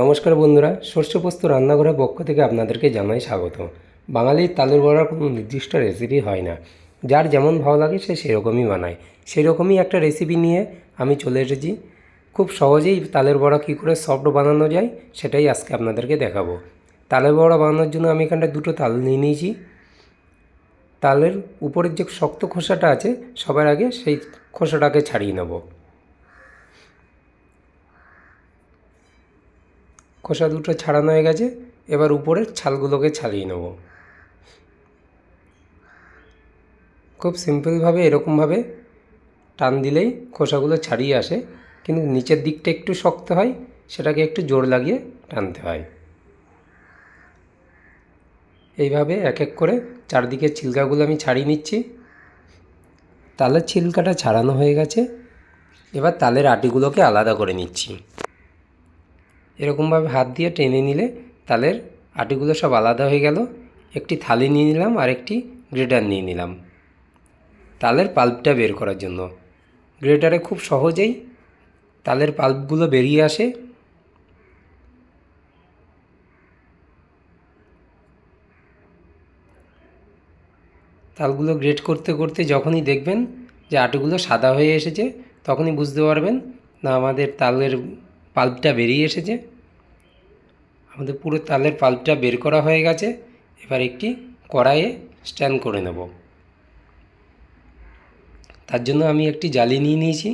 নমস্কার বন্ধুরা শস্য পোস্ত রান্নাঘরের পক্ষ থেকে আপনাদেরকে জানাই স্বাগত। বাঙালির তালের বড়ার কোনো নির্দিষ্ট রেসিপি হয় না। যার যেমন ভালো লাগে সে সেরকমই বানায়। সেরকমই একটা রেসিপি নিয়ে আমি চলে এসেছি। খুব সহজেই তালের বড়া কী করে সফট বানানো যায় সেটাই আজকে আপনাদেরকে দেখাবো। তালের বড়া বানানোর জন্য আমি এখানটা দুটো তাল নিয়ে নিয়েছি। তালের উপরের যে শক্ত খোসাটা আছে সবার আগে সেই খোসাটাকে ছাড়িয়ে নেব। খোসা দুটো ছাড়ানো হয়ে গেছে, এবার উপরের ছালগুলোকে ছাড়িয়ে নেব। খুব সিম্পলভাবে, এরকমভাবে টান দিলেই খোসাগুলো ছাড়িয়ে আসে, কিন্তু নিচের দিকটা একটু শক্ত হয়, সেটাকে একটু জোর লাগিয়ে টানতে হয়। এইভাবে এক এক করে চারদিকের ছিলকাগুলো আমি ছাড়িয়ে নিচ্ছি। তালের ছিলকাটা ছাড়ানো হয়ে গেছে, এবার তালের আটিগুলোকে আলাদা করে নিচ্ছি। এরকমভাবে হাত দিয়ে টেনে নিলে তালের আটিগুলো সব আলাদা হয়ে গেল। একটি থালি নিয়ে নিলাম আর একটি গ্রেটার নিয়ে নিলাম। তালের পাল্পটা বের করার জন্য। গ্রেটারে খুব সহজেই তালের পাল্পগুলো বেরিয়ে আসে। তালগুলো গ্রেট করতে করতে যখনই দেখবেন যে আটিগুলো সাদা হয়ে এসেছে, তখনই বুঝতে পারবেন, না আমাদের তালের পাল্পটা বেরিয়ে এসেছে। আমাদের পুরো তালের পাল্পটা বের করা হয়ে গেছে। এবার একটি কড়াইয়ে স্ট্যান্ড করে নেব। তার জন্য আমি একটি জালি নিয়ে নিয়েছি।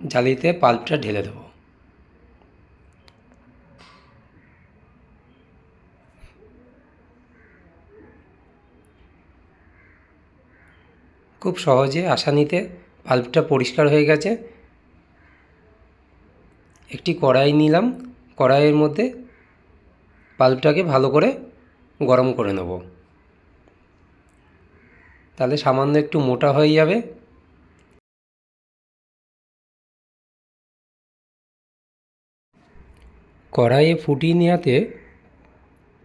জালিতে পাল্পটা ঢেলে দেবো। খুব সহজে আসানিতে পাল্পটা পরিষ্কার হয়ে গেছে। একটি কড়াই নিলাম, কড়াইয়ের মধ্যে পাল্পটাকে ভালো করে গরম করে নেব। তাহলে সামান্য একটু মোটা হয়ে যাবে। কড়াইয়ে ফুটিয়ে নেওয়াতে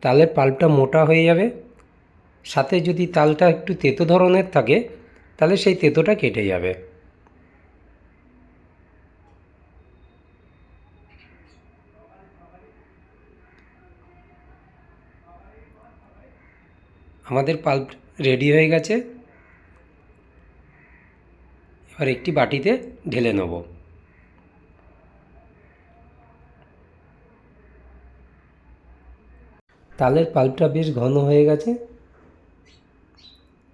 তালের পাল্পটা মোটা হয়ে যাবে। সাথে যদি তালটা একটু তেতো ধরনের থাকে, তাহলে সেই তেতোটা কেটে যাবে। আমাদের পাল্প রেডি হয়ে গেছে। এবার একটি বাটিতে ঢেলে নেব। তালের পাল্পটা বেশ ঘন হয়ে গেছে।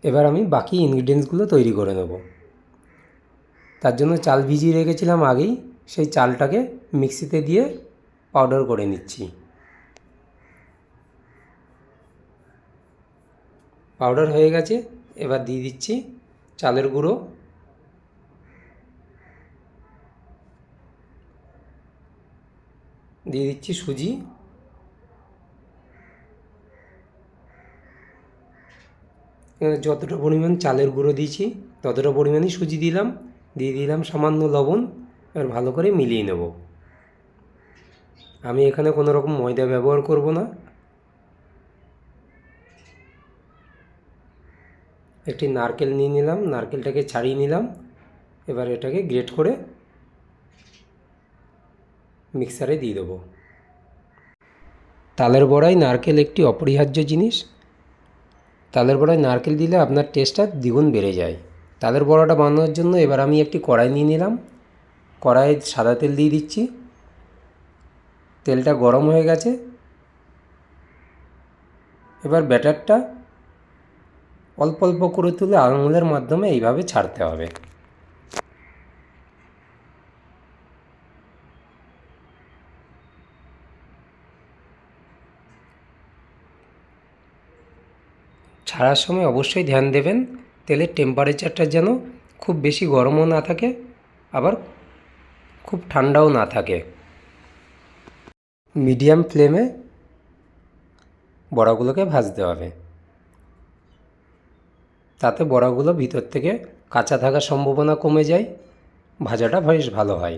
এবার আমি বাকি ইনগ্রিডিয়েন্টসগুলো তৈরি করে নেব। তার জন্য চাল ভিজিয়ে রেখেছিলাম আগেই। সেই চালটাকে মিক্সিতে দিয়ে পাউডার করে নিচ্ছি। পাউডার হয়ে গেছে, এবার দিয়ে দিচ্ছি চালের গুঁড়ো। দিয়ে দিচ্ছি সুজি। যতটা পরিমাণ চালের গুঁড়ো দিয়েছি, ততটা পরিমাণই সুজি দিলাম। দিয়ে দিলাম সামান্য লবণ, এবার ভালো করে মিলিয়ে নেব। আমি এখানে কোনো রকম ময়দা ব্যবহার করব না। একটি নারকেল নিয়ে নিলাম, নারকেলটাকে ছাড়িয়ে নিলাম। এবার এটাকে গ্রেট করে মিক্সারে দিয়ে দেবো। তালের বড়াই নারকেল একটি অপরিহার্য জিনিস। তালের বড়ায় নারকেল দিলে আপনার টেস্টটা দ্বিগুণ বেড়ে যায়। তালের বড়াটা বানানোর জন্য এবার আমি একটি কড়াই নিয়ে নিলাম। কড়াইয়ে সাদা তেল দিয়ে দিচ্ছি। তেলটা গরম হয়ে গেছে। এবার ব্যাটারটা অল্প অল্প করে তুলে আঙুলের মাধ্যমে এইভাবে ছাড়তে হবে। ছাড়ার সময় অবশ্যই ধ্যান দেবেন, তেলের টেম্পারেচারটা যেন খুব বেশি গরমও না থাকে, আবার খুব ঠান্ডাও না থাকে। মিডিয়াম ফ্লেমে বড়াগুলোকে ভাজতে হবে। তাতে বড়াগুলো ভিতর থেকে কাঁচা থাকার সম্ভাবনা কমে যায়, ভাজাটা বেশ ভালো হয়।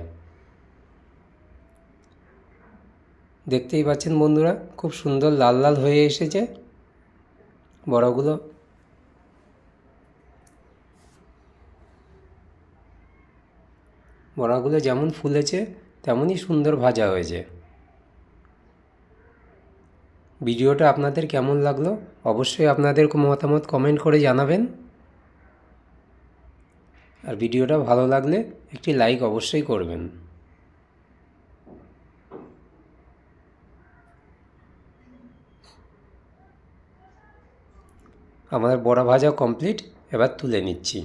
দেখতেই পাচ্ছেন বন্ধুরা, খুব সুন্দর লাল লাল হয়ে এসেছে। বড়াগুলো বড়াগুলো যেমন ফুলেছে, তেমনই সুন্দর ভাজা হয়েছে। ভিডিওটা আপনাদের কেমন লাগল? অবশ্যই আপনাদের মতামত কমেন্ট করে জানাবেন। আর ভিডিওটা ভালো লাগলে একটি লাইক অবশ্যই করবেন। আমার বড়া ভাজা কমপ্লিট এবার তুলে নিচ্ছি।